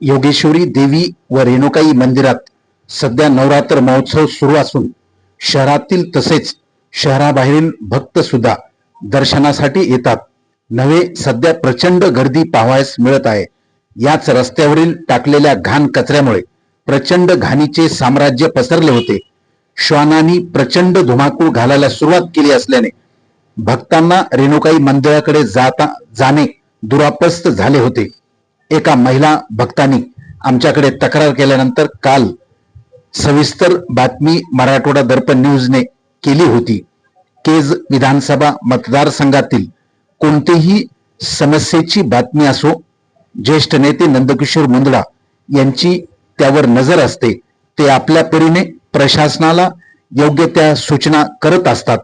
योगेश्वरी देवी व रेणुकाई मंदिरात सध्या नवरात्र महोत्सव सुरू असून शहरातील तसेच शहराबाहेरील भक्त सुद्धा दर्शनासाठी येतात. नवे सध्या प्रचंड गर्दी पाहावयास मिळत आहे. याच रस्त्यावरील टाकलेल्या घाण कचऱ्यामुळे प्रचंड घाणीचे साम्राज्य पसरले होते. श्वानांनी प्रचंड धुमाकूळ घालायला सुरुवात केली असल्याने भक्तांना रेणुकाई मंदिराकडे जाता जाणे दुरापस्त झाले होते. एका महिला भक्तांनी आमच्याकडे तक्रार केल्यानंतर काल सविस्तर बातमी मराठवाडा दर्पण न्यूजने केली होती. केज विधानसभा मतदारसंघातील कोणतीही समस्येची बातमी असो ज्येष्ठ नेते नंदकिशोर मुंदडा यांची त्यावर नजर असते ते आपल्या परीने प्रशासनाला योग्य त्या सूचना करत असतात.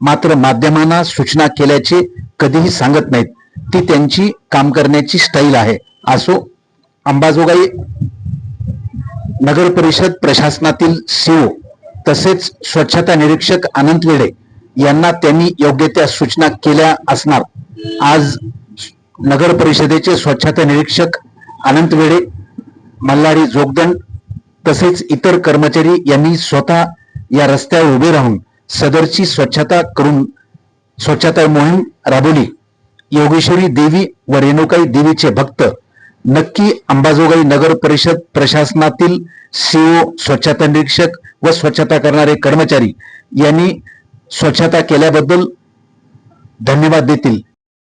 मात्र माध्यमांना सूचना केल्याचे कधीही सांगत नाहीत. ती त्यांची काम करण्याची स्टाईल आहे. असो अंबाजोगाई नगर परिषद प्रशासनातील सीओ तसेच स्वच्छता निरीक्षक अनंत वेडे यांना त्यांनी योग्य त्या सूचना केल्या असणार. आज नगर परिषदेचे स्वच्छता निरीक्षक अनंत वेडे मल्हारी जोगदंड तसेच इतर कर्मचारी यांनी स्वतः या रस्त्यावर उभे राहून सदरची स्वच्छता करून स्वच्छता मोहीम राबवली. योगेश्वरी देवी व रेणुकाई देवीचे भक्त नक्की अंबाजोगाई नगर परिषद प्रशासनातील सीओ स्वच्छता निरीक्षक व स्वच्छता करणारे कर्मचारी यांनी स्वच्छता केल्याबद्दल धन्यवाद देतील.